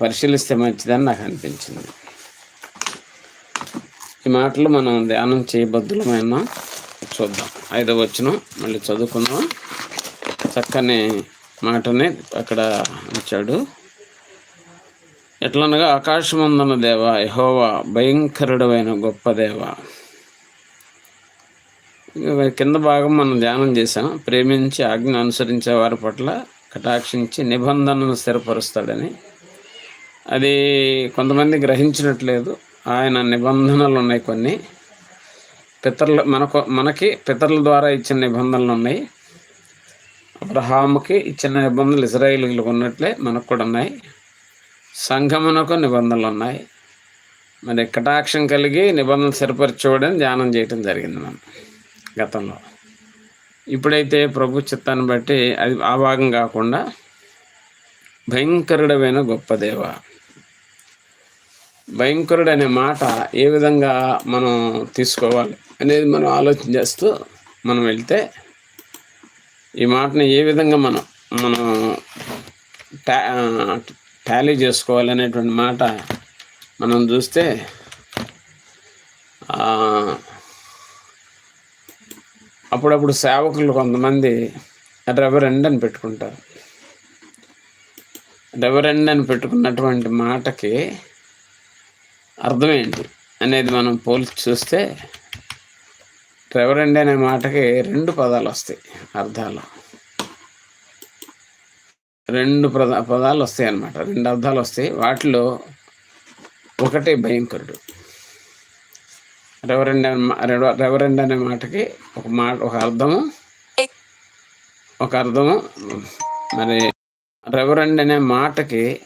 పరిశీలిస్తే మంచిదని నాకు అనిపించింది. ఈ మాటలు మనం ధ్యానం చేయబద్దులమైన చూద్దాం. ఐదో వచ్చిన మళ్ళీ చదువుకుందాం. చక్కని మాటని అక్కడ ఉంచాడు. ఎట్లనగా ఆకాశమందున దేవ యహోవా భయంకరుడమైన గొప్ప దేవ. కింద భాగం మనం ధ్యానం చేసాం ప్రేమించి ఆజ్ఞ అనుసరించే వారి పట్ల కటాక్షించి నిబంధనను స్థిరపరుస్తాడని. అది కొంతమంది గ్రహించినట్లేదు. ఆయన నిబంధనలు ఉన్నాయి కొన్ని. పితరులు మనకు మనకి పితరుల ద్వారా ఇచ్చిన నిబంధనలు ఉన్నాయి అబ్రహాముకి ఇచ్చిన నిబంధనలు ఇజ్రాయిలీలకు ఉన్నట్లే మనకు కూడా ఉన్నాయి. సంఘమునకు నిబంధనలు ఉన్నాయి మరి కటాక్షం కలిగి నిబంధనలు సరిపరచుకోవడం ధ్యానం చేయడం జరిగింది మనం గతంలో. ఇప్పుడైతే ప్రభు చిత్తాన్ని బట్టి అది ఆ భాగం కాకుండా భయంకరుడమైన గొప్ప దేవ. భయంకరుడు అనే మాట ఏ విధంగా మనం తీసుకోవాలి అనేది మనం ఆలోచన చేస్తూ మనం వెళ్తే ఈ మాటని ఏ విధంగా మనం మనం టా టాలీ చేసుకోవాలనేటువంటి మాట మనం చూస్తే అప్పుడప్పుడు సేవకులు కొంతమంది రెవరెండ్ అని పెట్టుకుంటారు. రెవరెండ్ అని పెట్టుకున్నటువంటి మాటకి అర్థమైంది. అనేది మనం పోల్చి చూస్తే రెవరెండ్ అనే మాటకి రెండు పదాలు వస్తాయి అర్థాలు. రెండు ప్రధా పదాలు వస్తాయి అన్నమాట. రెండు అర్థాలు వస్తాయి. వాటిలో ఒకటే భయంకరుడు. రెవరెండ్ రెవరెండ్ అనే మాటకి ఒక మాట ఒక అర్థము ఒక అర్థము. మరి రెవరెండ్ అనే మాటకి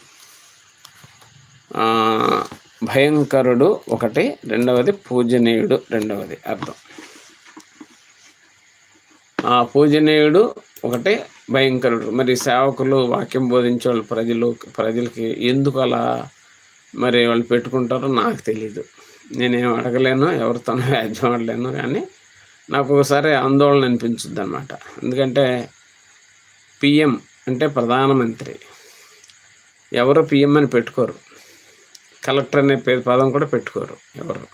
భయంకరుడు ఒకటి రెండవది పూజనీయుడు రెండవది అర్థం. ఆ పూజనీయుడు ఒకటి భయంకరుడు. మరి సేవకులు వాక్యం బోధించే వాళ్ళు ప్రజలు ప్రజలకి ఎందుకు అలా మరి వాళ్ళు పెట్టుకుంటారో నాకు తెలియదు నేనేం అడగలేను ఎవరితోనూ వ్యాజ్యం ఆడలేను కానీ నాకు ఒకసారి ఆందోళన అనిపించుద్ది అనమాట ఎందుకంటే పిఎం అంటే ప్రధానమంత్రి. ఎవరు పిఎం అని పెట్టుకోరు. కలెక్టర్ అనే పేరు పదం కూడా పెట్టుకోరు ఎవరు.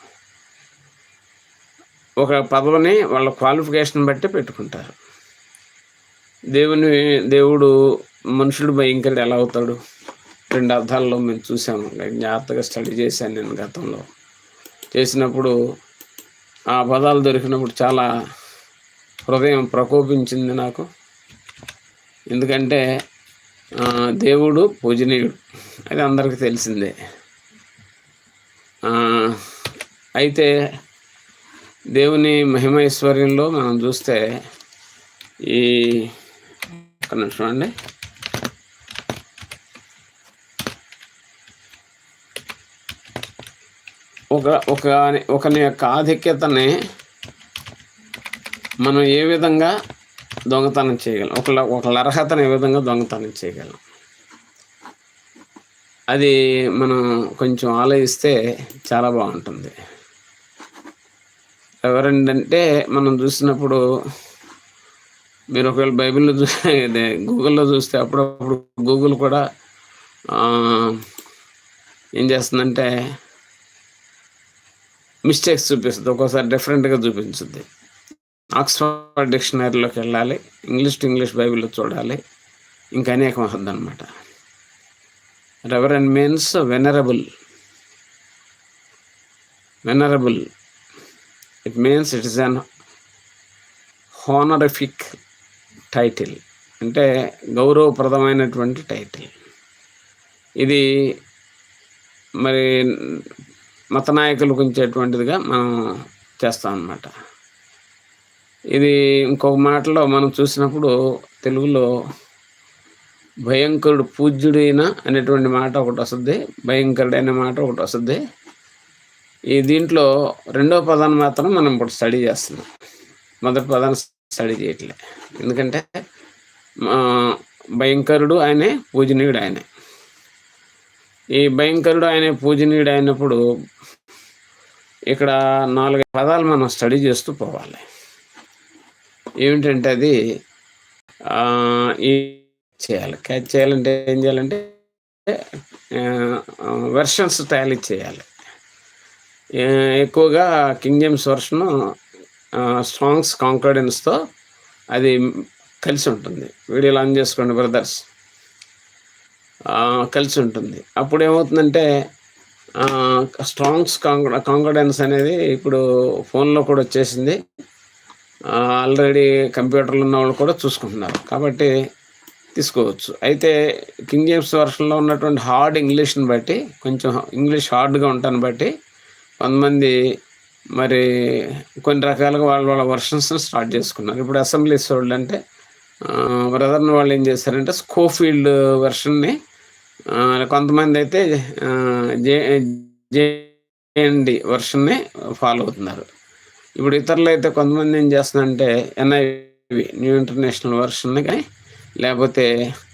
ఒక పదవిని వాళ్ళ క్వాలిఫికేషన్ బట్టి పెట్టుకుంటారు. దేవుని దేవుడు మనుషుడు భయంకరుడు ఎలా అవుతాడు? రెండు అర్థాల్లో మేము చూసాము జాగ్రత్తగా స్టడీ చేశాను నేను గతంలో. చేసినప్పుడు ఆ పదాలు దొరికినప్పుడు చాలా హృదయం ప్రకోపించింది నాకు. ఎందుకంటే దేవుడు పూజనీయుడు. అది అందరికీ తెలిసిందే. అయితే దేవుని మహిమైశ్వర్యంలో మనం చూస్తే ఈ ఒక నిమిషం అండి ఒక ఒక ఒకని యొక్క ఆధిక్యతని మనం ఏ విధంగా దొంగతనం చేయగలం? ఒక ఒకళ్ళ అర్హతను ఏ విధంగా దొంగతనం చేయగలం? అది మనం కొంచెం ఆలోచిస్తే చాలా బాగుంటుంది. ఎవరంటే మనం చూసినప్పుడు మీరు ఒకవేళ బైబిల్లో చూస్తే గూగుల్లో చూస్తే అప్పుడప్పుడు గూగుల్ కూడా ఏం చేస్తుందంటే మిస్టేక్స్ చూపిస్తుంది. ఒక్కోసారి డిఫరెంట్గా చూపించుద్ది. ఆక్స్ఫర్డ్ డిక్షనరీలోకి వెళ్ళాలి. ఇంగ్లీష్ టు ఇంగ్లీష్ బైబిల్లో చూడాలి. ఇంకా అనేకం వస్తుంది అనమాట reverend means venerable venerable it means it is an honorific title అంటే గౌరవప్రదమైనటువంటి టైటిల్ ఇది మరి మత నాయకులకు ఉంచేటువంటిదిగా మనం చేస్తాం అన్నమాట. ఇది ఇంకొక మాటలో మనం చూసినప్పుడు తెలుగులో భయంకరుడు పూజ్యుడైన అనేటువంటి మాట ఒకటి వస్తుంది. భయంకరుడైన మాట ఒకటి వస్తుంది. ఈ దీంట్లో రెండో పదాన్ని మాత్రం మనం ఇప్పుడు స్టడీ చేస్తున్నాం. మొదటి పదాన్ని స్టడీ చేయట్లే. ఎందుకంటే భయంకరుడు ఆయనే పూజనీయుడు ఆయనే. ఈ భయంకరుడు ఆయన పూజనీయుడు అయినప్పుడు ఇక్కడ నాలుగు పదాలు మనం స్టడీ చేస్తూ పోవాలి. ఏమిటంటే అది ఈ చేయాలి. క్యాచ్ చేయాలంటే ఏం చేయాలంటే వెర్షన్స్ టాలీ చేయాలి. ఎక్కువగా కింగ్ జేమ్స్ వర్షన్ స్ట్రాంగ్స్ కాన్ఫిడెన్స్తో అది కలిసి ఉంటుంది. వీడియోలు ఆన్ చేసుకోండి బ్రదర్స్. కలిసి ఉంటుంది. అప్పుడు ఏమవుతుందంటే స్ట్రాంగ్స్ కాన్ఫిడెన్స్ అనేది ఇప్పుడు ఫోన్లో కూడా వచ్చేసింది. ఆల్రెడీ కంప్యూటర్లు ఉన్న వాళ్ళు కూడా చూసుకుంటున్నారు. కాబట్టి తీసుకోవచ్చు. అయితే కింగ్ జేమ్స్ వర్షన్లో ఉన్నటువంటి హార్డ్ ఇంగ్లీష్ని బట్టి కొంచెం ఇంగ్లీష్ హార్డ్గా ఉంటాను బట్టి కొంతమంది మరి కొన్ని రకాలుగా వాళ్ళ వాళ్ళ వర్షన్స్ని స్టార్ట్ చేసుకున్నారు. ఇప్పుడు అసెంబ్లీస్ వాళ్ళు అంటే బ్రదర్ని వాళ్ళు ఏం చేశారంటే స్కోఫీల్డ్ వెర్షన్ని కొంతమంది అయితే జే జేఎన్డి వర్షన్ని ఫాలో అవుతున్నారు. ఇప్పుడు ఇతరులు అయితే కొంతమంది ఏం చేస్తున్నారంటే ఎన్ఐవి న్యూ ఇంటర్నేషనల్ వర్షన్ని కానీ లేకపోతే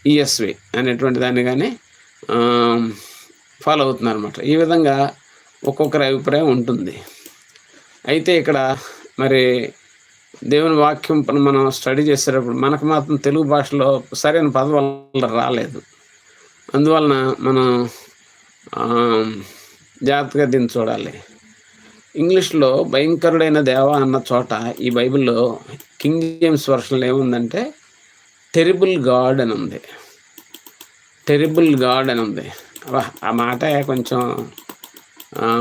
ఈఎస్వి అనేటువంటి దాన్ని కానీ ఫాలో అవుతున్నారు అనమాట ఈ విధంగా ఒక్కొక్కరి అభిప్రాయం ఉంటుంది. అయితే ఇక్కడ మరి దేవుని వాక్యం మనం స్టడీ చేసేటప్పుడు మనకు మాత్రం తెలుగు భాషలో సరైన పదం రాలేదు. అందువలన మనం జాగ్రత్తగా దీన్ని చూడాలి. ఇంగ్లీష్లో భయంకరుడైన దేవ అన్న చోట ఈ బైబిల్లో కింగ్ జేమ్స్ వర్షన్లో ఏముందంటే టెరిబుల్ గాడ్ అని ఉంది. టెరిబుల్ గాడ్ అని ఉంది. ఆ మాట కొంచెం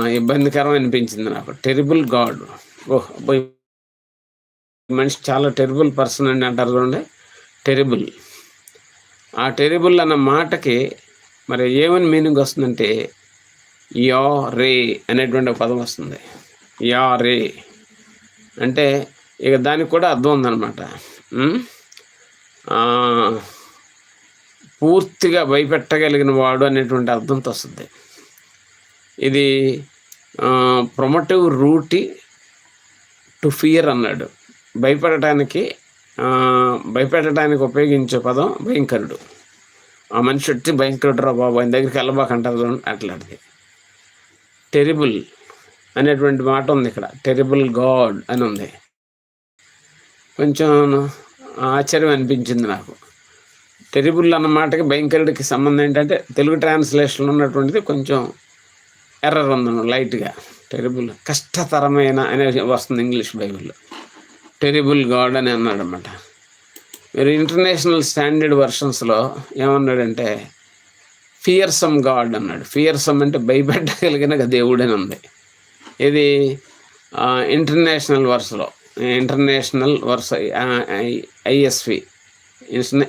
ఇబ్బందికరం అనిపించింది నాకు. టెరిబుల్ గాడ్ ఓహ్ మనిషి చాలా టెరిబుల్ పర్సన్ అని అంటారు చూడండి. టెరిబుల్ ఆ టెరిబుల్ అన్న మాటకి మరి ఏమని మీనింగ్ వస్తుందంటే యా రే అనేటువంటి పదం వస్తుంది. యా రే. అంటే ఇక దానికి కూడా అర్థం ఉందన్నమాట. పూర్తిగా భయపెట్టగలిగిన వాడు అనేటువంటి అర్థంతో వస్తుంది ఇది ప్రొమోటివ్ రూటి టు ఫియర్ అన్నాడు. భయపడటానికి భయపెట్టడానికి ఉపయోగించే పదం భయంకరుడు. ఆ మనిషి వచ్చి భయంకరుడు రా బాబు ఆయన దగ్గరికి వెళ్ళబాకంటారు అట్లాంటిది. టెరిబుల్ అనేటువంటి మాట ఉంది ఇక్కడ. టెరిబుల్ గాడ్ అని ఉంది. కొంచెం ఆశ్చర్యం అనిపించింది నాకు. టెరిబుల్ అన్న మాటకి భయంకరుడికి సంబంధం ఏంటంటే తెలుగు ట్రాన్స్లేషన్లో ఉన్నటువంటిది కొంచెం ఎర్రర్ ఉంది లైట్గా టెరిబుల్ కష్టతరమైన అనే వస్తుంది ఇంగ్లీష్ బైబిల్లో. టెరిబుల్ గాడ్ అని అన్నాడు అనమాట మీరు ఇంటర్నేషనల్ స్టాండర్డ్ వర్షన్స్లో ఏమన్నాడంటే ఫియర్సమ్ గాడ్ అన్నాడు. ఫియర్సమ్ అంటే భయపెట్టగలిగిన దేవుడని ఉంది. ఇది international వర్స్లో international verse ISV.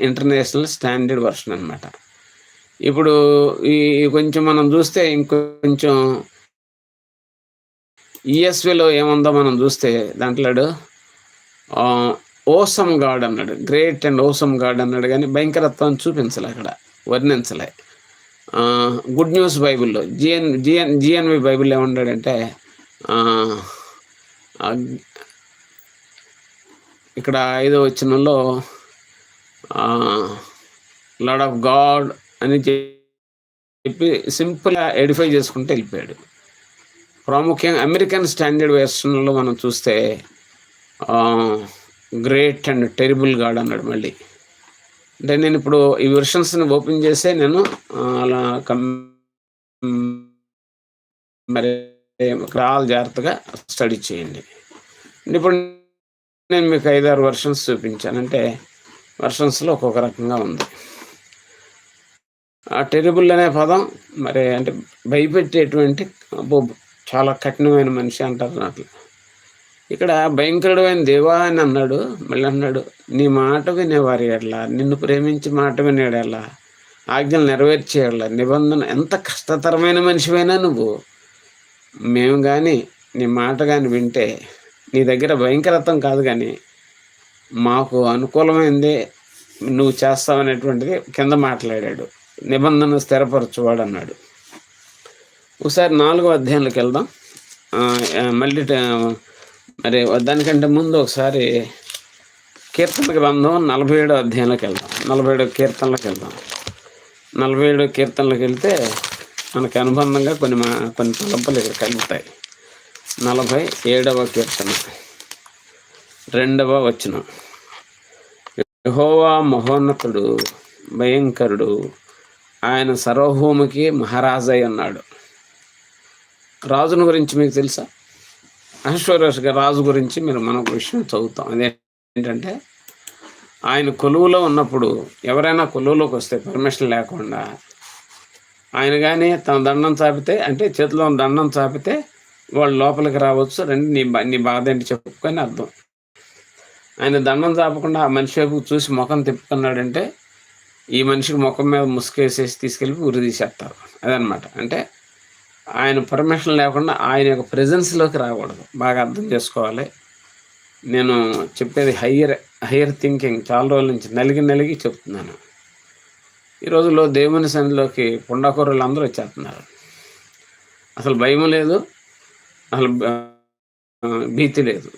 International standard version అనమాట ఇప్పుడు ఈ కొంచెం మనం చూస్తే ఇంకొంచెం ఈఎస్విలో ఏముందో మనం చూస్తే దాంట్లో ఓసమ్ గాడ్ అన్నాడు. గ్రేట్ అండ్ ఓసమ్ గాడ్ అన్నాడు కానీ భయంకరత్వం చూపించలే అక్కడ వర్ణించలే. గుడ్ న్యూస్ బైబిల్లో జిఎన్ జిఎన్ జిఎన్వి బైబిల్ ఏమన్నాడంటే ఇక్కడ ఐదో వచ్చినలో లాడ్ ఆఫ్ గాడ్ అని చెప్పి సింపుల్గా ఎడిఫై చేసుకుంటూ వెళ్ళిపోయాడు. ప్రాముఖ్యంగా అమెరికన్ స్టాండర్డ్ వెర్షన్లో మనం చూస్తే గ్రేట్ అండ్ టెరిబుల్ గాడ్ అన్నాడు మళ్ళీ. అంటే నేను ఇప్పుడు ఈ వెర్షన్స్ని ఓపెన్ చేస్తే నేను అలా కం మరి రావాలి జాగ్రత్తగా స్టడీ చేయండి. ఇప్పుడు నేను మీకు ఐదారు వర్షన్స్ చూపించాను. అంటే వర్షన్స్లో ఒక్కొక్క రకంగా ఉంది. ఆ టెరిబుల్ అనే పదం మరి అంటే భయపెట్టేటువంటి చాలా కఠినమైన మనిషి అంటారు నాకు. ఇక్కడ భయంకరుడమైన దేవా అని అన్నాడు. మళ్ళీ అన్నాడు నీ మాట వినేవారి ఎడలా? నిన్ను ప్రేమించి మాట వినేడెలా ఆజ్ఞలు నెరవేర్చేయడలా నిబంధన ఎంత కష్టతరమైన మనిషివైనా నువ్వు. మేము కానీ నీ మాట కానీ వింటే నీ దగ్గర భయంకరత్వం కాదు కానీ మాకు అనుకూలమైంది నువ్వు చేస్తావనేటువంటిది కింద మాట్లాడాడు. నిబంధన స్థిరపరచువాడు అన్నాడు ఒకసారి నాలుగో అధ్యాయంలోకి వెళ్దాం. మళ్ళీ మరి దానికంటే ముందు ఒకసారి కీర్తన గ్రంథం నలభై ఏడో అధ్యాయంలోకి వెళ్దాం. నలభై ఏడో కీర్తనలోకి వెళ్దాం. నలభై ఏడో కీర్తనలోకి వెళ్తే మనకి అనుబంధంగా కొన్ని మా కొన్ని తలంపులు ఇక్కడ కలుగుతాయి. నలభై ఏడవ కీర్తన. రెండవ వచనం. యహోవా మహోన్నతుడు భయంకరుడు ఆయన సర్వభూమికి మహారాజై అన్నాడు. రాజును గురించి మీకు తెలుసా? అహశ్వరేష్ రాజు గురించి మీరు మనకు విషయం చదువుతాం. అదేంటంటే ఆయన కొలువులో ఉన్నప్పుడు ఎవరైనా కొలువులోకి వస్తే పర్మిషన్ లేకుండా ఆయన కానీ తన దండం చాపితే అంటే చేతిలో దండం చాపితే వాళ్ళు లోపలికి రావచ్చు రండి నీ నీ బాధ ఏంటి చెప్పుకొని అర్థం. ఆయన దండం తాపకుండా ఆ మనిషి వైపు చూసి ముఖం తిప్పుకున్నాడంటే ఈ మనిషికి ముఖం మీద ముసుకేసేసి తీసుకెళ్ళి ఉరి తీసేస్తారు. అదనమాట. అంటే ఆయన పర్మిషన్ లేకుండా ఆయన యొక్క ప్రజెన్స్లోకి రాకూడదు. బాగా అర్థం చేసుకోవాలి. నేను చెప్పేది హయ్యర్ హయ్యర్ థింకింగ్ చాలా రోజుల నుంచి నలిగి నలిగి చెప్తున్నాను. ఈ రోజుల్లో దేవుని సన్నిలోకి పుండాకూరలు అందరూ వచ్చేస్తున్నారు. అసలు భయం లేదు. అసలు భీతి లేదు.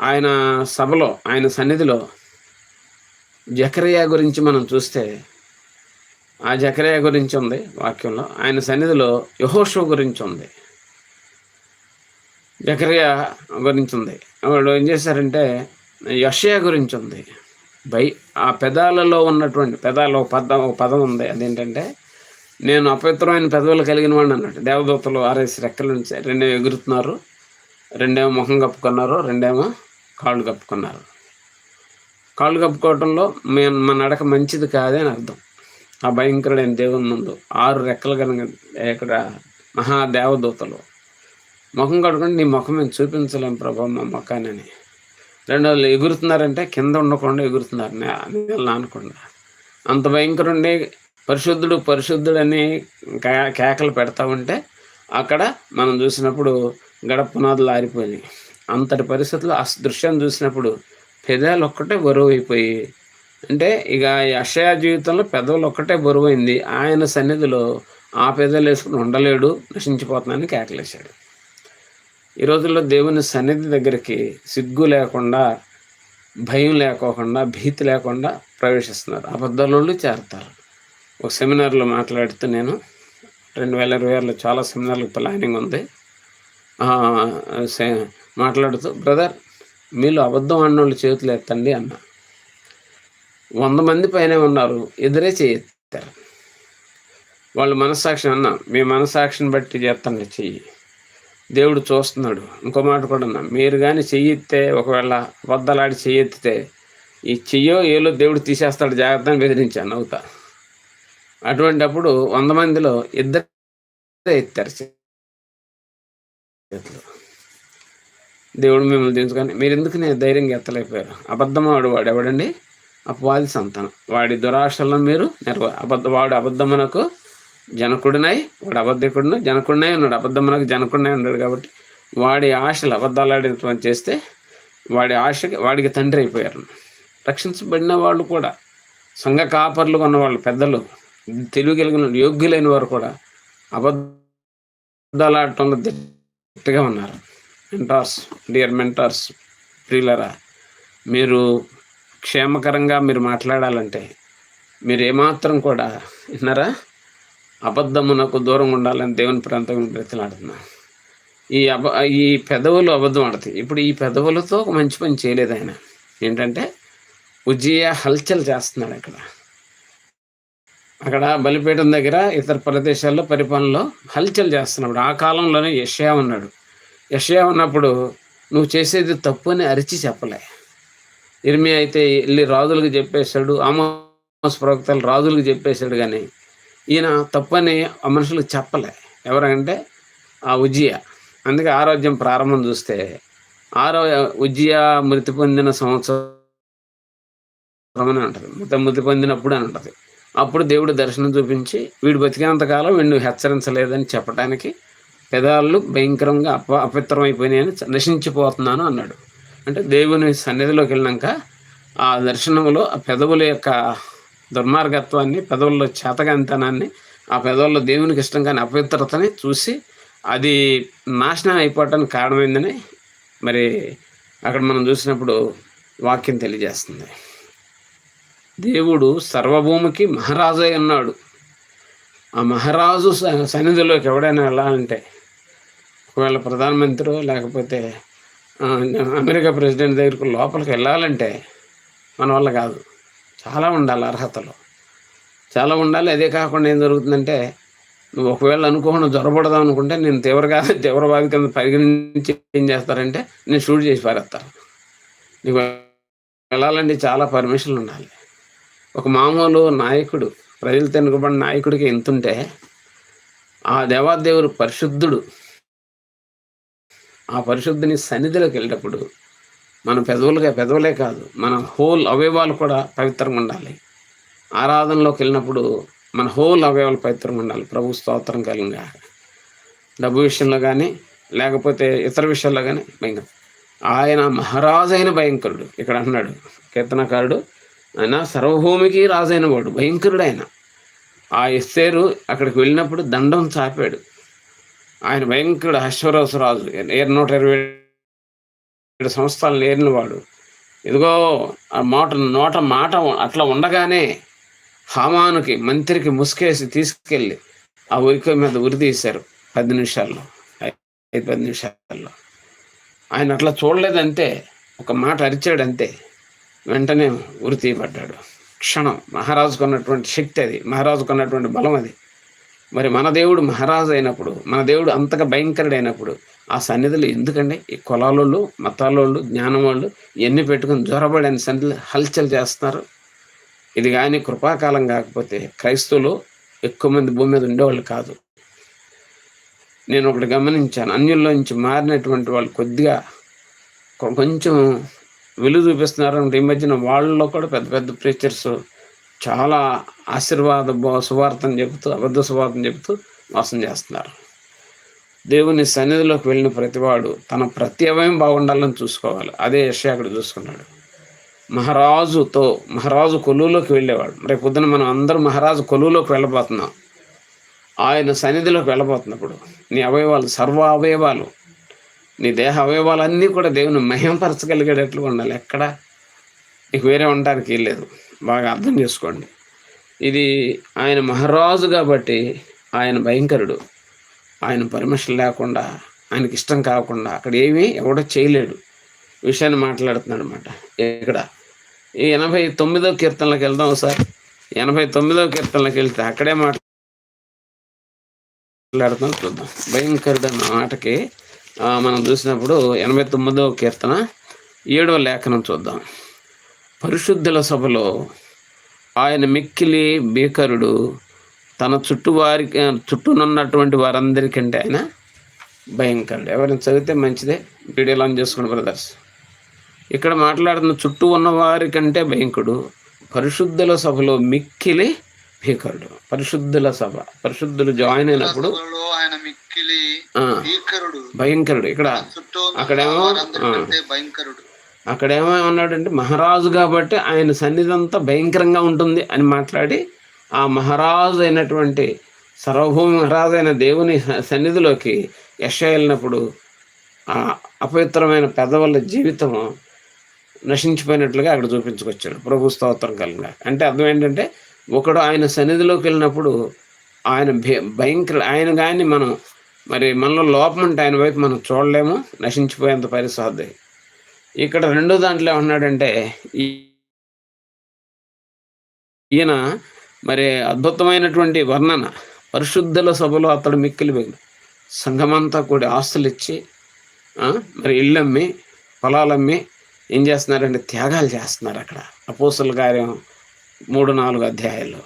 ఆయన సభలో ఆయన సన్నిధిలో జకరియా గురించి మనం చూస్తే ఆ జకరియా గురించి ఉంది వాక్యంలో ఆయన సన్నిధిలో యహోషో గురించి ఉంది. జకరియా గురించి ఉంది. వాడు ఏం చేశారంటే యషయా గురించి ఉంది. బై ఆ పెదాలలో ఉన్నటువంటి పెదాలు ఒక పదం ఒక పదం ఉంది. అదేంటంటే నేను అపవిత్రమైన పెదవులు కలిగిన వాడిని అన్నట్టు దేవదూతలు ఆరేసి రెక్కల నుంచి రెండేమో ఎగురుతున్నారు రెండేమో ముఖం కప్పుకున్నారు రెండేమో కాళ్ళు కప్పుకున్నారు. కాళ్ళు కప్పుకోవడంలో మేము మన నడక మంచిది కాదే అని అర్థం. ఆ భయంకరుడైన దేవుని ముందు ఆరు రెక్కలు కనుక ఇక్కడ మహాదేవదూతలు ముఖం కడుకుంటే నీ ముఖం మేము చూపించలేం ప్రభా మా ముఖాన్ని. రెండు వాళ్ళు ఎగురుతున్నారంటే కింద ఉండకుండా ఎగురుతున్నారు నేను నానకుండా. అంత భయంకరుండే పరిశుద్ధుడు పరిశుద్ధుడు అని కేకలు పెడతా ఉంటే అక్కడ మనం చూసినప్పుడు గడప పునాదులు ఆరిపోయినాయి. అంతటి పరిస్థితుల్లో ఆ దృశ్యాన్ని చూసినప్పుడు పెదాలు ఒక్కటే బరువు అయిపోయి అంటే ఇక అక్షయ జీవితంలో పెదవులు ఒక్కటే బరువైంది. ఆయన సన్నిధిలో ఆ పెదవులు వేసుకుని ఉండలేడు నశించిపోతున్నానని కేకలేశాడు ఈ రోజుల్లో దేవుని సన్నిధి దగ్గరికి సిగ్గు లేకుండా భయం లేకోకుండా భీతి లేకుండా ప్రవేశిస్తున్నారు. అబద్ధాలు చేరతారు. ఒక సెమినార్లో మాట్లాడుతూ నేను రెండు వేల ఇరవై ఆరులో చాలా సెమినార్లకు ప్లానింగ్ ఉంది. మాట్లాడుతూ బ్రదర్ మీరు అబద్ధం అన్నోళ్ళు చేతులు ఎత్తండి అన్న. వంద మంది పైన ఉన్నారు ఎదురే చేయెత్తారు వాళ్ళు మనస్సాక్షి అన్న మీ మనస్సాక్షిని బట్టి చేస్తండి చెయ్యి. దేవుడు చూస్తున్నాడు. ఇంకో మాట కూడా అన్నా మీరు కానీ చెయ్యితే ఒకవేళ వద్దలాడి చెయ్యెత్తితే ఈ చెయ్యో ఏలో దేవుడు తీసేస్తాడు జాగ్రత్త అని బెదిరించాను అవుతా అటువంటి అప్పుడు వంద మందిలో ఇద్దరు ఎత్తారు. దేవుడు మిమ్మల్ని దించుకొని మీరు ఎందుకు నేను ధైర్యంగా ఎత్తలేకపోయారు? అబద్ధం వాడు వాడు ఎవడండి? అపవాది సంతానం. వాడి దురాశలను మీరు నెరవ అబద్ధ వాడు అబద్ధమునకు జనకుడినై వాడు అబద్ధికుడిని జనకుడినై ఉన్నాడు. అబద్ధమునకు జనకుడినై ఉన్నాడు కాబట్టి వాడి ఆశలు అబద్ధాలు చేస్తే వాడి ఆశకి వాడికి తండ్రి అయిపోయారు. రక్షించబడిన వాళ్ళు కూడా సంఘ కాపర్లు ఉన్నవాళ్ళు పెద్దలు తెలివి కలిగిన యోగ్యులైన వారు కూడా అబద్ధాలు ఆడటంలో దిట్టగా ఉన్నారు. మెంటార్స్ డియర్ మెంటార్స్ ప్రియులరా మీరు క్షేమకరంగా మీరు మాట్లాడాలంటే మీరు ఏమాత్రం కూడా విన్నారా? అబద్ధమునకు దూరంగా ఉండాలని దేవుని ప్రాంతం బ్రతిలాడుతున్నా ఈ అబ ఈ పెదవులు అబద్ధం ఆడతాయి. ఇప్పుడు ఈ పెదవులతో ఒక మంచి పని చేయలేదు ఆయన. ఏంటంటే ఉజ్జయ హల్చల్ చేస్తున్నాడు అక్కడ. అక్కడ బలిపీఠం దగ్గర ఇతర ప్రదేశాల్లో పరిపాలనలో హల్చల్ చేస్తున్నప్పుడు ఆ కాలంలోనే యషయా ఉన్నాడు. యషయా ఉన్నప్పుడు నువ్వు చేసేది తప్పు అని అరిచి చెప్పలే. ఇర్మి అయితే వెళ్ళి రాజులకు చెప్పేశాడు ఆమోస్ ప్రవక్తలు రాజులకు చెప్పేశాడు కానీ ఈయన తప్పని ఆ మనుషులకు చెప్పలే. ఎవరంటే ఆ ఉజ్జియ. అందుకే ఆరోగ్యం ప్రారంభం చూస్తే ఆరో ఉజ్జియ మృతి పొందిన సంవత్సరం అని ఉంటుంది మృతి పొందినప్పుడు అని ఉంటుంది అప్పుడు దేవుడు దర్శనం చూపించి వీడు బతికినంతకాలం వీడిని హెచ్చరించలేదని చెప్పడానికి పెదాలు భయంకరంగా అప అపిత్రం అయిపోయినాయని నశించిపోతున్నాను అన్నాడు. అంటే దేవుని సన్నిధిలోకి వెళ్ళినాక ఆ దర్శనంలో ఆ పెదవుల యొక్క దుర్మార్గత్వాన్ని పెదవుల్లో చేతగంతనాన్ని ఆ పెదవుల్లో దేవునికి ఇష్టం కాని అపవిత్రతని చూసి అది నాశనం అయిపోవటానికి కారణమైందని మరి అక్కడ మనం చూసినప్పుడు వాక్యం తెలియజేస్తుంది. దేవుడు సర్వభూమికి మహారాజు అయి ఉన్నాడు ఆ మహారాజు సన్నిధిలోకి ఎవడైనా వెళ్ళాలంటే ఒకవేళ ప్రధానమంత్రి లేకపోతే అమెరికా ప్రెసిడెంట్ దగ్గరకు లోపలికి వెళ్ళాలంటే మన వల్ల కాదు. చాలా ఉండాలి అర్హతలు. చాలా ఉండాలి. అదే కాకుండా ఏం జరుగుతుందంటే నువ్వు ఒకవేళ అనుకోకుండా జ్వరపడదాం అనుకుంటే నేను తీవ్రగా తీవ్రవాది కింద పరిగణించి ఏం చేస్తారంటే నేను షూట్ చేసి పారేస్తాను నీకు వెళ్ళాలంటే చాలా పర్మిషన్లు ఉండాలి. ఒక మామూలు నాయకుడు ప్రజలు తినకబడిన నాయకుడికి ఎంతుంటే ఆ దేవాదేవుడు పరిశుద్ధుడు. ఆ పరిశుద్ధిని సన్నిధిలోకి వెళ్ళేటప్పుడు మన పెదవులుగా పెదవులే కాదు మన హోల్ అవయవాలు కూడా పవిత్రంగా ఉండాలి. ఆరాధనలోకి వెళ్ళినప్పుడు మన హోల్ అవయవాలు పవిత్రంగా ఉండాలి. ప్రభు స్తోత్రం కలిగిన డబ్బు విషయంలో కానీ లేకపోతే ఇతర విషయాల్లో కానీ భయంకర. ఆయన మహారాజైన భయంకరుడు. ఇక్కడ అన్నాడు కీర్తనకారుడు ఆయన సర్వభూమికి రాజైన వాడు భయంకరుడు ఆయన ఆ ఎస్సేరు అక్కడికి వెళ్ళినప్పుడు దండం చాపాడు. ఆయన భయంకరుడు అశ్వరసరాజు నూట ఇరవై ఏడు సంవత్సరాలు ఏరిన వాడు. ఇదిగో ఆ మాట నోట మాట అట్లా ఉండగానే హామానుకి మంత్రికి ముసుకేసి తీసుకెళ్ళి ఆ ఉరికి మీద ఉరి తీశారు పది నిమిషాల్లో. ఐదు పది నిమిషాల్లో. ఆయన అట్లా చూడలేదంతే ఒక మాట అరిచాడంతే. వెంటనే ఉరి తీయబడ్డాడు. క్షణం మహారాజుకు ఉన్నటువంటి శక్తి అది. మహారాజుకు ఉన్నటువంటి బలం అది. మరి మన దేవుడు మహారాజు అయినప్పుడు మన దేవుడు అంతగా భయంకరుడైనప్పుడు ఆ సన్నిధులు ఎందుకండి? ఈ కులాలోళ్ళు మతాలోళ్ళు జ్ఞానం వాళ్ళు ఎన్ని పెట్టుకుని జ్వరబడని సన్నిధులు హల్చల్ చేస్తున్నారు? ఇది కానీ కృపాకాలం కాకపోతే క్రైస్తవులు ఎక్కువ మంది భూమి మీద ఉండేవాళ్ళు కాదు. నేను ఒకటి గమనించాను. అన్యుల్లో నుంచి మారినటువంటి వాళ్ళు కొద్దిగా కొంచెం వెలుగు చూపిస్తున్నారు. అంటే ఈ మధ్యన వాళ్ళలో కూడా పెద్ద పెద్ద ప్రీచర్స్ చాలా ఆశీర్వాద సువార్తను చెబుతూ అబద్ధ సువార్తను చెబుతూ మోసం చేస్తున్నారు. దేవుని సన్నిధిలోకి వెళ్ళిన ప్రతివాడు తన ప్రతి అవయం బాగుండాలని చూసుకోవాలి. అదే యశ అక్కడ చూసుకున్నాడు. మహారాజుతో మహారాజు కొలువులోకి వెళ్ళేవాడు. రేపు పొద్దున మనం అందరూ మహారాజు కొలువులోకి వెళ్ళబోతున్నాం. ఆయన సన్నిధిలోకి వెళ్ళబోతున్నప్పుడు నీ అవయవాలు సర్వ అవయవాలు నీ దేహ అవయవాలన్నీ కూడా దేవుని మహింపరచగలిగేటట్లు ఉండాలి. ఎక్కడ? నీకు వేరే ఉండడానికి లేదు. బాగా అర్థం చేసుకోండి. ఇది ఆయన మహారాజు కాబట్టి ఆయన భయంకరుడు. ఆయన పర్మిషన్ లేకుండా ఆయనకి ఇష్టం కాకుండా అక్కడ ఏమీ ఎవడో చేయలేడు. విషయాన్ని మాట్లాడుతున్నాడు అనమాట ఇక్కడ ఈ ఎనభై తొమ్మిదో కీర్తనలకు వెళ్దాం సార్. ఎనభై తొమ్మిదో కీర్తనలకు వెళ్తే అక్కడే మాట్లాడుతున్నాం చూద్దాం. భయంకరుడు అన్న మాటకి మనం చూసినప్పుడు ఎనభై తొమ్మిదవ కీర్తన ఏడవ లేఖనం చూద్దాం. పరిశుద్ధుల సభలో ఆయన మిక్కిలి భీకరుడు తన చుట్టూ వారికి చుట్టూనున్నటువంటి వారందరికంటే ఆయన భయంకరుడు. ఎవరిని చదివితే మంచిదే. వీడియో ఆన్ చేసుకోండి బ్రదర్స్. ఇక్కడ మాట్లాడుతున్న చుట్టూ ఉన్నవారి కంటే భయంకుడు పరిశుద్ధుల సభలో మిక్కిలి భీకరుడు. పరిశుద్ధుల సభ. పరిశుద్ధులు జాయిన్ అయినప్పుడు భయంకరుడు. ఇక్కడ అక్కడేమో అక్కడేమో ఉన్నాడంటే మహారాజు కాబట్టి ఆయన సన్నిధి అంతా భయంకరంగా ఉంటుంది అని మాట్లాడి ఆ మహారాజు అయినటువంటి సర్వభూమి మహారాజు అయిన దేవుని సన్నిధిలోకి యశ వెళ్ళినప్పుడు ఆ అపవిత్రమైన పెదవుల జీవితం నశించిపోయినట్లుగా అక్కడ చూపించుకొచ్చాడు. ప్రభు స్తోత్రం కలిగిన అంటే అర్థం ఏంటంటే ఒకడు ఆయన సన్నిధిలోకి వెళ్ళినప్పుడు ఆయన భయంకర ఆయన కానీ మనం మరి మనలో లోపం ఉంటే ఆయన వైపు మనం చూడలేము నశించిపోయేంత పరిస్థితి ఇక్కడ రెండో దాంట్లో ఏమన్నాడంటే ఈయన మరి అద్భుతమైనటువంటి వర్ణన పరిశుద్ధుల సభలో అతడు మిక్కిలి సంఘమంతా కూడా ఆస్తులు ఇచ్చి మరి ఇళ్ళమ్మి పొలాలమ్మి ఏం చేస్తున్నారంటే త్యాగాలు చేస్తున్నారు అక్కడ. అపోసల కార్యం మూడు నాలుగు అధ్యాయాలు.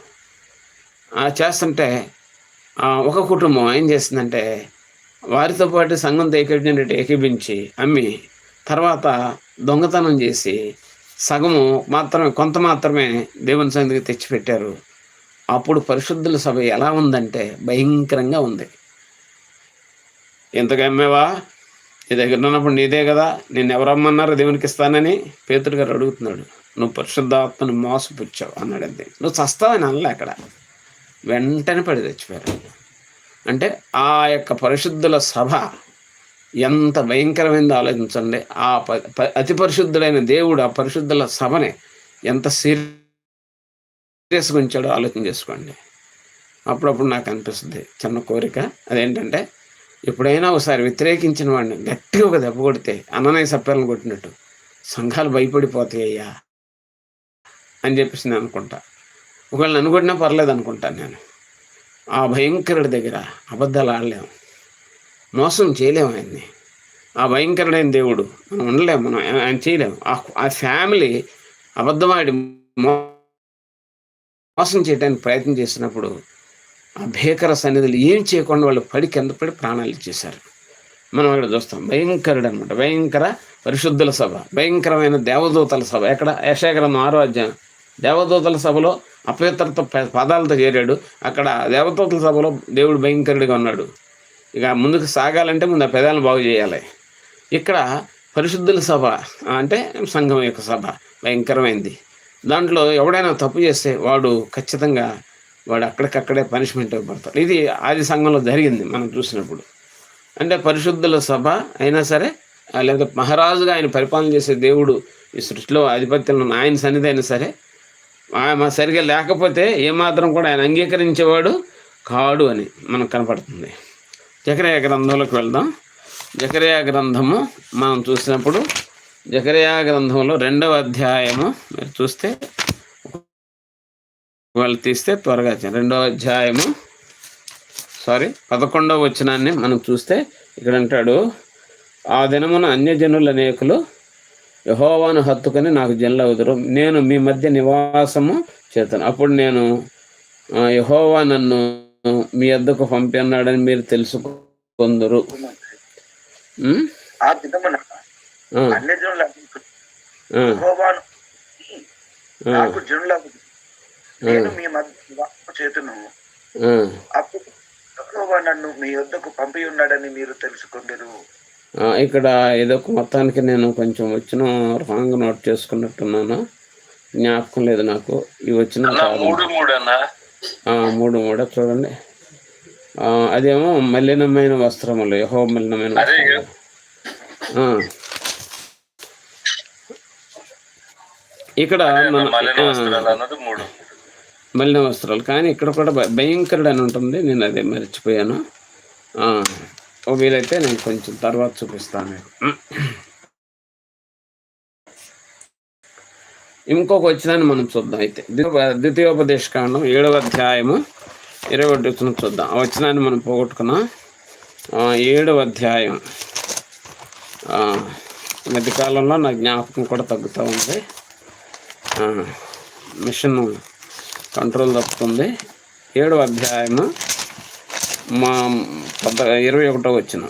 చేస్తుంటే ఒక కుటుంబం ఏం చేసిందంటే వారితో పాటు సంఘంతో ఏకీపించినట్టు ఏకీపించి అమ్మి తర్వాత దొంగతనం చేసి సగము మాత్రమే కొంత మాత్రమే దేవుని సంధికి తెచ్చిపెట్టారు. అప్పుడు పరిశుద్ధుల సభ ఎలా ఉందంటే భయంకరంగా ఉంది. ఎంతగా అమ్మేవా? నీ దగ్గర ఉన్నప్పుడు నీదే కదా నేను ఎవరమ్మన్నారు దేవునికి ఇస్తానని పేతుడు గారు అడుగుతున్నాడు. నువ్వు పరిశుద్ధాత్మను మోసపుచ్చావు అన్నాడు అంతే నువ్వు చస్తావని అనలే అక్కడ. వెంటనే పడి తెచ్చిపోయారు. అంటే ఆ యొక్క పరిశుద్ధుల సభ ఎంత భయంకరమైందో ఆలోచించండి. ఆ అతి పరిశుద్ధుడైన దేవుడు ఆ పరిశుద్ధుల సభని ఎంత సీరియస్గా ఉంచాడో ఆలోచన చేసుకోండి. అప్పుడప్పుడు నాకు అనిపిస్తుంది చిన్న కోరిక. అదేంటంటే ఎప్పుడైనా ఒకసారి వ్యతిరేకించిన వాడిని గట్టిగా ఒక దెబ్బ కొడితే అన్ననయ్య సప్పాలను కొట్టినట్టు సంఘాలు భయపడిపోతాయ్యా అని చెప్పేసి నేను అనుకుంటా. ఒకవేళ నన్ను కొట్టినా పర్లేదు అనుకుంటాను నేను. ఆ భయంకరుడి దగ్గర అబద్ధాలు ఆడలేము మోసం చేయలేము ఆయన్ని. ఆ భయంకరుడైన దేవుడు మనం ఉండలేము మనం ఆయన చేయలేము ఆ- ఆ ఫ్యామిలీ అబద్ధమాడి మో- మోసం చేయడానికి ప్రయత్నం చేసినప్పుడు ఆ భీకర సన్నిధులు ఏం చేయకుండా వాళ్ళు పడి కింద పడి ప్రాణాలు ఇచ్చేశారు. మనం ఇక్కడ చూస్తాం. భయంకరుడు అనమాట భయంకర పరిశుద్ధుల సభ. భయంకరమైన దేవదూతల సభ. ఎక్కడ? యశాగ్రంథం ఆరో అధ్యాయం దేవదూతల సభలో అపవిత్రత పదాలతో చేరాడు అక్కడ దేవదూతల సభలో దేవుడు భయంకరుడిగా ఉన్నాడు. ఇక ముందుకు సాగాలంటే ముందు ఆ పెదాలను బాగు చేయాలి. ఇక్కడ పరిశుద్ధుల సభ అంటే సంఘం యొక్క సభ భయంకరమైంది. దాంట్లో ఎవడైనా తప్పు చేస్తే వాడు ఖచ్చితంగా వాడు అక్కడికక్కడే పనిష్మెంట్ ఇవ్వబడతాడు. ఇది ఆది సంఘంలో జరిగింది మనం చూసినప్పుడు. అంటే పరిశుద్ధుల సభ అయినా సరే లేకపోతే లేదా మహారాజుగా ఆయన పరిపాలన చేసే దేవుడు ఈ సృష్టిలో ఆధిపత్యంలో ఆయన సన్నిధి అయినా సరే సరిగా లేకపోతే ఏమాత్రం కూడా ఆయన అంగీకరించేవాడు కాడు అని మనకు కనపడుతుంది. జకరయ గ్రంథంలోకి వెళ్దాం. జకరయ గ్రంథము మనం చూసినప్పుడు జకరయా గ్రంథంలో రెండవ అధ్యాయము మీరు చూస్తే వాళ్ళు తీస్తే త్వరగా రెండవ అధ్యాయము సారీ పదకొండవ వచనాన్ని మనం చూస్తే ఇక్కడ అంటాడు ఆ దినమున అన్యజనుల అనేకులు యహోవాను హత్తుకొని నాకు జనులు అవుతారు నేను మీ మధ్య నివాసము చేతాను. అప్పుడు నేను యెహోవా నన్ను మీ వద్దకు పంపిన్నాడని మీరు తెలుసుకుందరు. చేతును. అప్పుడు నన్ను మీ వద్దకు పంపి ఉన్నాడని మీరు తెలుసుకుందరు. ఇక్కడ ఏదో ఒక మొత్తానికి నేను కొంచెం వచ్చిన రాంగ్ నోట్ చేసుకున్నట్టున్నాను. జ్ఞాపకం లేదు నాకు. ఈ వచ్చిన మూడు మూడు చూడండి. అదేమో మలినమైన వస్త్రములు యహో మలినమైన. ఇక్కడ మలిన వస్త్రాలు కానీ ఇక్కడ కూడా భయంకరుడు అని ఉంటుంది. నేను అదే మర్చిపోయాను. వీలైతే నేను కొంచెం తర్వాత చూపిస్తాను. మీకు ఇంకొక వచ్చినాన్ని మనం చూద్దాం అయితే. ద్వితీయ- ద్వితీయోపదేశ కాండం ఏడవ అధ్యాయము ఇరవై ఒకటి వచ్చిన చూద్దాం. ఆ వచ్చినాన్ని మనం పోగొట్టుకున్నాం. ఏడవ అధ్యాయం. మధ్య కాలంలో మధ్యకాలంలో నా జ్ఞాపకం కూడా తగ్గుతూ ఉంది. మిషన్ కంట్రోల్ తప్పుతుంది. ఏడవ అధ్యాయము మా పద ఇరవై ఒకటో వచ్చిన.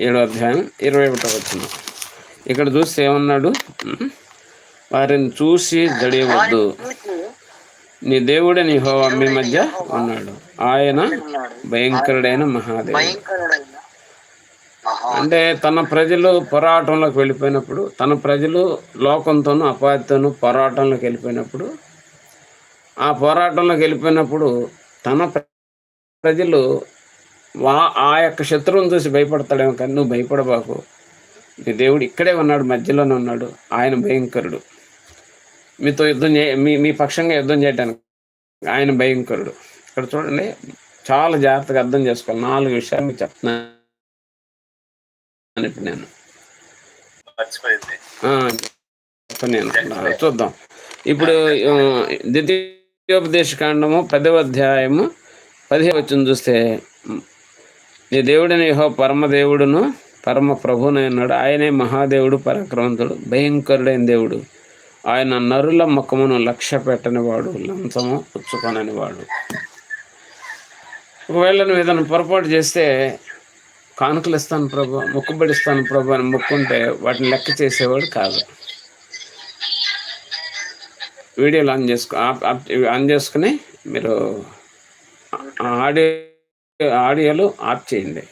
ఏడో అధ్యాయం ఇరవై ఒకటో వచ్చిన. ఇక్కడ చూస్తే ఏమన్నాడు? వారిని చూసి జడియవద్దు. నీ దేవుడే నీ హోవా మీ మధ్య ఉన్నాడు. ఆయన భయంకరుడైన మహాదేవుడు. అంటే తన ప్రజలు పోరాటంలోకి వెళ్ళిపోయినప్పుడు తన ప్రజలు లోకంతోనూ అపాధితోనూ పోరాటంలోకి వెళ్ళిపోయినప్పుడు ఆ పోరాటంలోకి వెళ్ళిపోయినప్పుడు తన ప్రజలు వా ఆ యొక్క శత్రువుని చూసి భయపడతాడేమో కానీ నువ్వు భయపడబాకు. నీ దేవుడు ఇక్కడే ఉన్నాడు మధ్యలోనే ఉన్నాడు. ఆయన భయంకరుడు. మీతో యుద్ధం చే మీ మీ పక్షంగా యుద్ధం చేయడానికి ఆయన భయంకరుడు. ఇక్కడ చూడండి చాలా జాగ్రత్తగా అర్థం చేసుకోవాలి. నాలుగు విషయాలు మీకు చెప్తున్నాను ఇప్పుడు నేను. నేను. చూద్దాం. ఇప్పుడు ద్వితీయోపదేశ కాండము పదవ అధ్యాయము పదిహేను వచ్చిన చూస్తే నీ దేవుడని యహో పరమదేవుడును పరమ ప్రభుని అన్నాడు ఆయనే మహాదేవుడు పరాక్రమంతుడు భయంకరుడైన దేవుడు. ఆయన నరుల ముఖమును లక్ష్య పెట్టనివాడు లంచము పుచ్చుకొననివాడు ఒకవేళ నువ్వు ఏదైనా పొరపాటు చేస్తే కానుకలు ఇస్తాను ప్రభు మొక్కుబడిస్తాను ప్రభు అని మొక్కుంటే వాటిని లెక్క చేసేవాడు కాదు. వీడియోలు ఆన్ చేసుకో ఆన్ చేసుకుని మీరు ఆడియో ఆడియోలు ఆఫ్ చేయండి.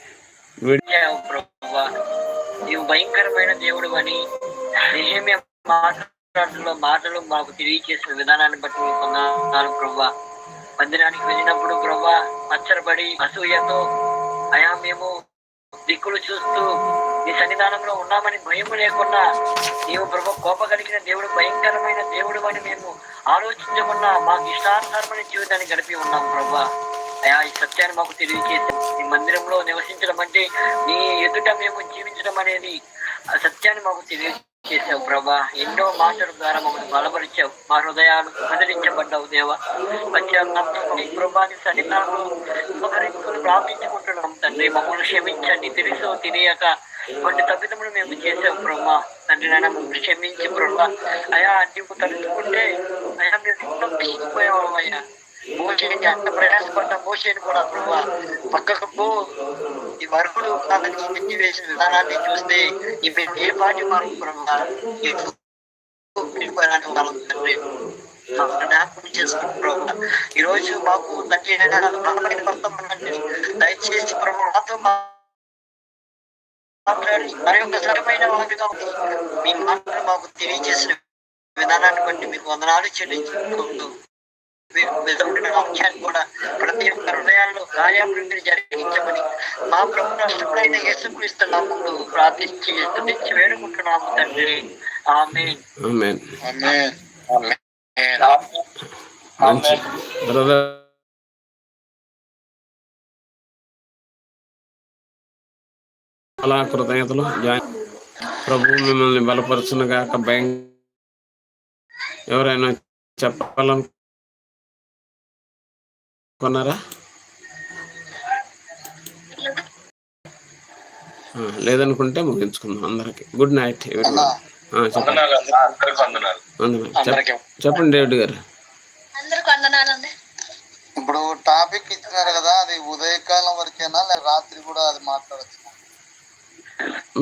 నీవు భయంకరమైన దేవుడు అని నిజమే మాట్లాడుతున్న మాటలు మాకు తెలియచేసిన విధానాన్ని బట్టి నీకు ప్రభా. మందిరానికి వెళ్ళినప్పుడు ప్రభా మచ్చరపడి అసూయతో అయా మేము దిక్కులు చూస్తూ నీ సన్నిధానంలో ఉన్నామని భయం లేకుండా నీవు ప్రభు కోప కలిగిన దేవుడు భయంకరమైన దేవుడు అని మేము ఆలోచించకుండా మాకు ఇష్టానుసారమైన జీవితాన్ని గడిపి ఉన్నాం ప్రభా. అయా ఈ సత్యాన్ని మాకు తెలియజేసి ఈ మందిరంలో నివసించడం అంటే నీ ఎదుట మేము జీవించడం అనేది ఆ సత్యాన్ని మాకు తెలియజేసావు ప్రభా. ఎన్నో మాటల ద్వారా మమ్మల్ని బలపరిచావు. మా హృదయాలు కదిలించబడ్డావు దేవ. పశ్చాత్తాపంతో నీ ప్రభాని సన్నిధానంలో ఉపకరించుకుని ప్రార్థించుకుంటున్నాం తండ్రి. మమ్మల్ని క్షమించండి. తెలుసో తెలియక కొన్ని తప్పిదములు మేము చేసాం బ్రహ్మ తండ్రి నాయన క్షమించి బ్రహ్మ అయా నువ్వు తలుచుకుంటే అయా మేము ఎంతో అయ్యా. మోసేని అంత ప్రయాసపడ్డ మోసేని కూడా బ్రహ్మ పక్కకు పో. ఈ వరకులు అతనికి మించి వేసిన విధానాన్ని చూస్తే ఈ ఏ పాటి వరకు బ్రహ్మ జ్ఞాపకం ప్రభు. ఈ రోజు మాకు తండ్రి దయచేసి ప్రభు మాతో మాట్లాడి మరి ఒక సరమైన వాటిగా మీ మాటలు మాకు తెలియజేసిన విధానాన్ని బట్టి మీకు వందనాలు చెల్లించుకుంటూ మీరు మెదడున వాక్యాన్ని కూడా. ప్రతి ఒక్క హృదయాల్లో కార్యాభివృద్ధిని జరిగించమని మా ప్రభు నష్టమైన యేసుక్రీస్తు నామంలో ప్రార్థించి స్తుతించి వేడుకుంటున్నాము తండ్రి. ఆమె ఆమెన్. ఆమేన్. మంచి బ్రదర్. అలా కృతజ్ఞతలు జాయిన్ ప్రభు మిమ్మల్ని బలపరచును గాక భయం ఎవరైనా చెప్పాలనుకున్నారా ఆ, లేదనుకుంటే ముగించుకుందాం అందరికి. గుడ్ నైట్ ఎవరి చెప్పండి. వందనాలు. అందరూ అందరికి వందనాలు. వందనాలు. చెప్- చెప్పండి డేవిడ్ గారు. ఇప్పుడు టాపిక్ ఇచ్చినారు కదా అది ఉదయకాలం వరకేనా లేక రాత్రి కూడా అది మాట్లాడచ్చు.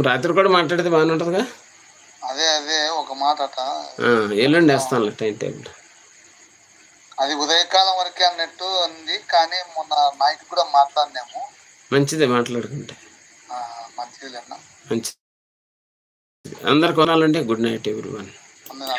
రాత్రి కూడా మాట్లాడితే బాగానే ఉంటుందిగా? అదే అదే ఒక మాట ఎల్లుండి వేస్తానులే టైం టేబుల్. అది ఉదయకాలం వరకే అన్నట్టు ఉంది కానీ మొన్న నైట్ కూడా మాట్లాడినాము. మంచిదే మాట్లాడుకుంటే. ఆ, మంచిది అన్న. మంచిది. అందరు కొనాలంటే గుడ్ నైట్ ఎవ్రీ వన్ అందరూ